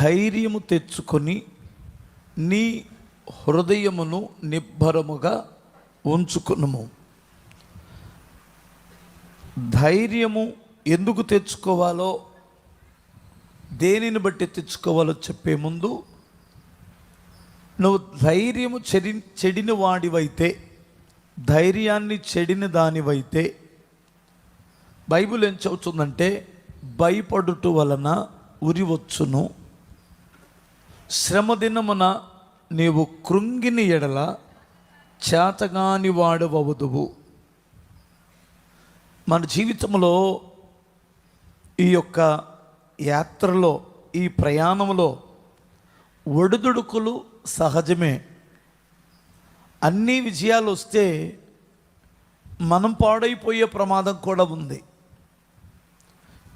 ధైర్యము తెచ్చుకొని నీ హృదయమును నిబ్బరముగా ఉంచుకునుము. ధైర్యము ఎందుకు తెచ్చుకోవాలో దేనిని బట్టి తెచ్చుకోవాలో చెప్పే ముందు నువ్వు ధైర్యము చెడి చెడిన వాడివైతే ధైర్యాన్ని చెడిన దానివైతే బైబిల్ ఏం చెబుతుందంటే భయపడుట వలన ఉరి వచ్చును. శ్రమ దినమున నీవు కృంగిని ఎడల చేతగాని వాడవదువు మన జీవితంలో ఈ యొక్క యాత్రలో ఈ ప్రయాణంలో ఒడిదుడుకులు సహజమే. అన్ని విజయాలు వస్తే మనం పాడైపోయే ప్రమాదం కూడా ఉంది.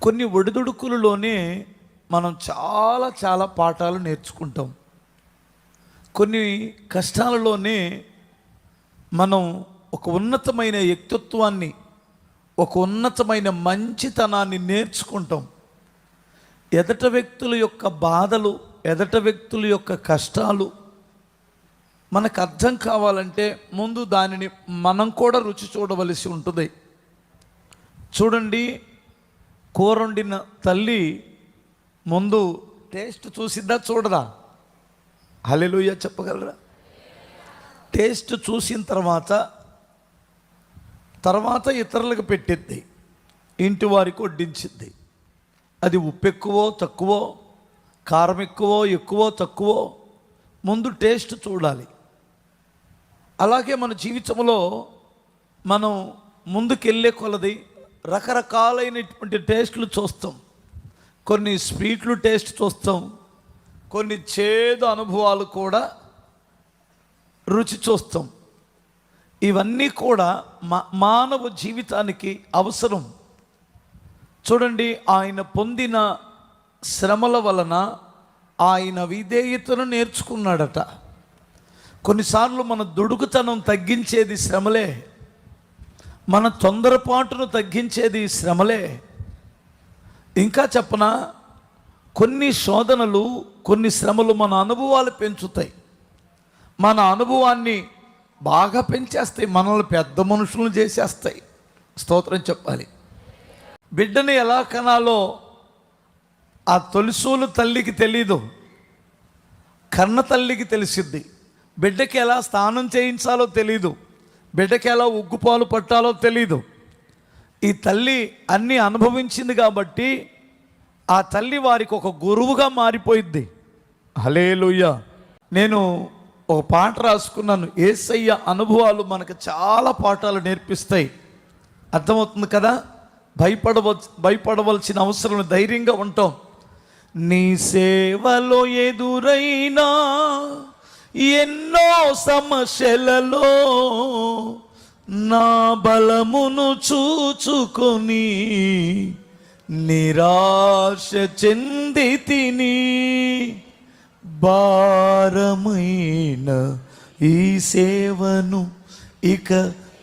కొన్ని ఒడిదుడుకులలోనే మనం చాలా చాలా పాఠాలు నేర్చుకుంటాం. కొన్ని కష్టాలలోనే మనం ఒక ఉన్నతమైన వ్యక్తిత్వాన్ని ఒక ఉన్నతమైన మంచితనాన్ని నేర్చుకుంటాం. ఎదట వ్యక్తుల యొక్క బాధలు ఎదట వ్యక్తుల యొక్క కష్టాలు మనకు అర్థం కావాలంటే ముందు దానిని మనం కూడా రుచి చూడవలసి ఉంటుంది. చూడండి కోరొండిన తల్లి ముందు టేస్ట్ చూసిద్దా చూడదా? హలెలుయ్య చెప్పగలరా? టేస్ట్ చూసిన తర్వాత తర్వాత ఇతరులకు పెట్టిద్ది ఇంటి వారికి వడ్డించిద్ది. అది ఉప్పు ఎక్కువో తక్కువో కారం ఎక్కువో ఎక్కువో తక్కువో ముందు టేస్ట్ చూడాలి. అలాగే మన జీవితంలో మనం ముందుకెళ్ళే కొలది రకరకాలైనటువంటి టేస్ట్లు చూస్తాం. కొన్ని స్వీట్లు టేస్ట్ చూస్తాం కొన్ని చేదు అనుభవాలు కూడా రుచి చూస్తాం. ఇవన్నీ కూడా మా మానవ జీవితానికి అవసరం. చూడండి ఆయన పొందిన శ్రమల వలన ఆయన విధేయతను నేర్చుకున్నాడట. కొన్నిసార్లు మన దుడుకుతనం తగ్గించేది శ్రమలే మన తొందరపాటును తగ్గించేది శ్రమలే. ఇంకా చెప్పన? కొన్ని శోధనలు కొన్ని శ్రమలు మన అనుభవాలు పెంచుతాయి. మన అనుభవాన్ని బాగా పెంచేస్తాయి మనల్ని పెద్ద మనుషులను చేసేస్తాయి. స్తోత్రం చెప్పాలి. బిడ్డని ఎలా కనాలో ఆ తొలిసూలు తల్లికి తెలీదు. కన్న తల్లికి తెలిసిద్ది. బిడ్డకి ఎలా స్నానం చేయించాలో తెలీదు. బిడ్డకి ఎలా ఉగ్గుపాలు పట్టాలో తెలీదు. ఈ తల్లి అన్నీ అనుభవించింది కాబట్టి ఆ తల్లి వారికి ఒక గురువుగా మారిపోయింది హలేలుయ్య నేను ఒక పాట రాసుకున్నాను. ఏసయ్య అనుభవాలు మనకు చాలా పాఠాలు నేర్పిస్తాయి. అర్థమవుతుంది కదా? భయపడవ భయపడవలసిన అవసరం ధైర్యంగా ఉంటాం. నీ సేవలో ఎదురైనా ఎన్నో సమస్యలలో నా బలమును చూచుకొని నిరాశ చెంది తిని భారమైన ఈ సేవను ఇక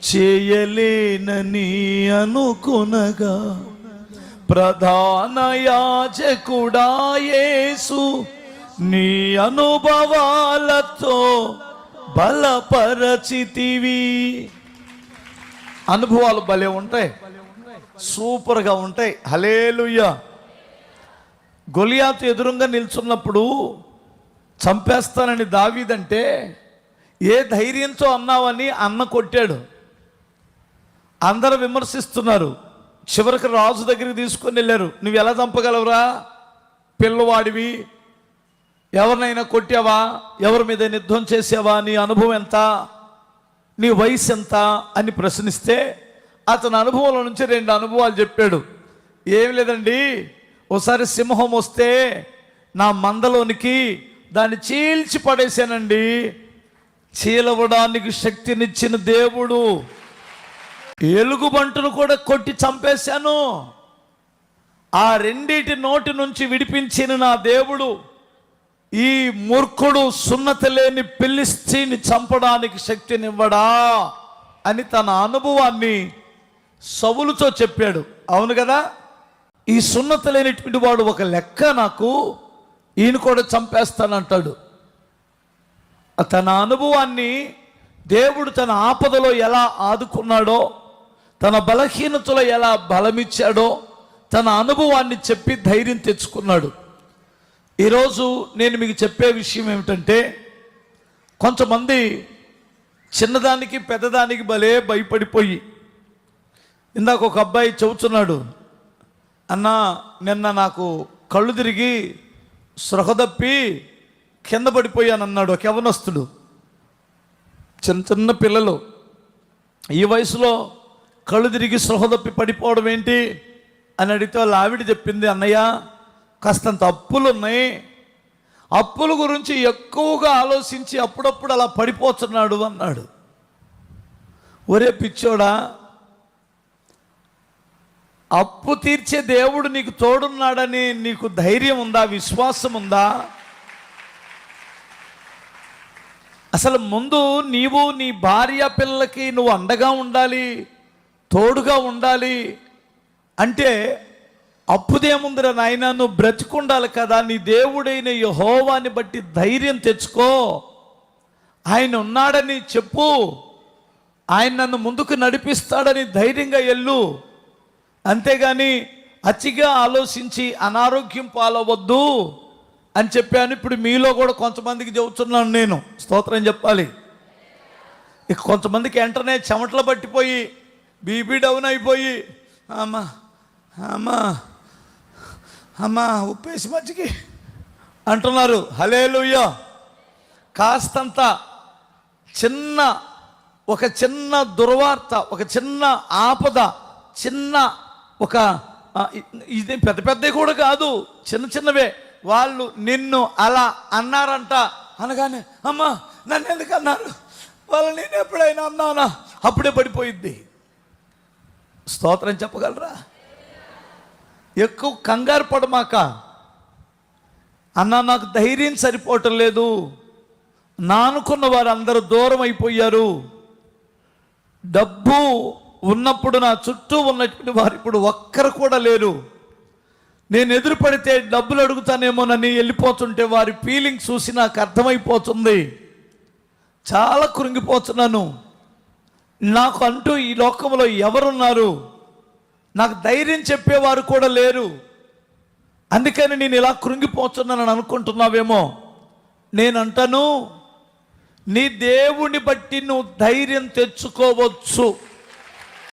చేయలేనని అనుకునగా ప్రధాన యాజకుడా యేసు నీ అనుభవాలతో బలపరచితివి. అనుభవాలు భలే ఉంటాయి. సూపర్గా ఉంటాయి. హలేలుయ్య గొలియాతు ఎదురుగా నిల్చున్నప్పుడు చంపేస్తానని దావీదంటే ఏ ధైర్యంతో అన్నావని అన్న కొట్టాడు. అందరూ విమర్శిస్తున్నారు. చివరికి రాజు దగ్గరికి తీసుకొని వెళ్ళారు. నువ్వు ఎలా చంపగలవురా? పిల్లవాడివి. ఎవరినైనా కొట్టావా? ఎవరి మీద యుద్ధం చేసావా? నీ అనుభవం ఎంత? నీ వయసు ఎంత అని ప్రశ్నిస్తే అతని అనుభవంలో నుంచి రెండు అనుభవాలు చెప్పాడు. ఏం లేదండి ఓసారి సింహం వస్తే నా మందలోనికి దాన్ని చీల్చి పడేశానండి. చీలవడానికి శక్తినిచ్చిన దేవుడు. ఎలుగుబంటును కూడా కొట్టి చంపేశాను. ఆ రెండిటి నోటి నుంచి విడిపించిన నా దేవుడు. ఈ మూర్ఖుడు సున్నతి లేని పిలిస్తీని చంపడానికి శక్తినివ్వడా అని తన అనుభవాన్ని సవులుతో చెప్పాడు. అవును కదా? ఈ సున్నతి లేనిటువంటి వాడు ఒక లెక్క నాకు ఈయన కూడా చంపేస్తానంటాడు. తన అనుభవాన్ని దేవుడు తన ఆపదలో ఎలా ఆదుకున్నాడో తన బలహీనతలో ఎలా బలమిచ్చాడో తన అనుభవాన్ని చెప్పి ధైర్యం తెచ్చుకున్నాడు. ఈరోజు నేను మీకు చెప్పే విషయం ఏమిటంటే కొంతమంది చిన్నదానికి పెద్దదానికి భలే భయపడిపోయి ఇందాక ఒక అబ్బాయి చెబుతున్నాడు అన్నా నిన్న నాకు కళ్ళు తిరిగి సృహ తప్పి కింద పడిపోయానన్నాడు ఒక యవనస్తుడు. చిన్న చిన్న పిల్లలు. ఈ వయసులో కళ్ళు తిరిగి సృహ తప్పి పడిపోవడం ఏంటి? అని అడిగితే వాళ్ళ ఆవిడ చెప్పింది అన్నయ్య కాస్తంత అప్పులు ఉన్నాయి అప్పుల గురించి ఎక్కువగా ఆలోచించి అప్పుడప్పుడు అలా పడిపోతున్నాడు అన్నాడు. ఒరే పిచ్చోడా అప్పు తీర్చే దేవుడు నీకు తోడున్నాడని నీకు ధైర్యం ఉందా విశ్వాసం ఉందా? అసలు ముందు నీవు నీ భార్య పిల్లలకి నువ్వు అండగా ఉండాలి తోడుగా ఉండాలి అంటే అప్పుదేముందిరా నాయన నువ్వు బ్రతికుండాలి కదా. నీ దేవుడైన యహోవాని బట్టి ధైర్యం తెచ్చుకో. ఆయన ఉన్నాడని చెప్పు. ఆయన నన్ను ముందుకు నడిపిస్తాడని ధైర్యంగా ఎల్లు. అంతేగాని అతిగా ఆలోచించి అనారోగ్యం పాలవద్దు అని చెప్పాను. ఇప్పుడు మీలో కూడా కొంతమందికి చెబుతున్నాను నేను. స్తోత్రం చెప్పాలి. ఇక కొంతమందికి వెంటనే చెమటలు పట్టిపోయి బీపీ డౌన్ అయిపోయి అమ్మా అమ్మా. అమ్మా ఉప్పేసి మజ్జికి అంటున్నారు హలేలుయ్య కాస్తంత చిన్న ఒక చిన్న దుర్వార్త ఒక చిన్న ఆపద చిన్న ఒక ఇది పెద్ద పెద్దవి కూడా కాదు చిన్న చిన్నవే. వాళ్ళు నిన్ను అలా అన్నారంట. అనగానే అమ్మా నన్ను ఎందుకు అన్నారు? వాళ్ళు నేను ఎప్పుడైనా అన్నానా? అప్పుడే పడిపోయిద్ది. స్తోత్రం చెప్పగలరా? ఎక్కువ కంగారు పడమాక అన్న నాకు ధైర్యం సరిపోవటం లేదు. నా అనుకున్న దూరం అయిపోయారు. డబ్బు ఉన్నప్పుడు నా చుట్టూ ఉన్నటువంటి వారు ఇప్పుడు ఒక్కరు కూడా లేరు. నేను ఎదురుపడితే డబ్బులు అడుగుతానేమోనని వెళ్ళిపోతుంటే వారి ఫీలింగ్ చూసి నాకు అర్థమైపోతుంది. చాలా కృంగిపోతున్నాను. నాకు అంటూ ఈ లోకంలో ఎవరున్నారు? నాకు ధైర్యం చెప్పేవారు కూడా లేరు. అందుకని నేను ఇలా కృంగిపోతున్నానని అనుకుంటున్నావేమో. నేను అంటాను నీ దేవుని బట్టి నువ్వు ధైర్యం తెచ్చుకోవచ్చు.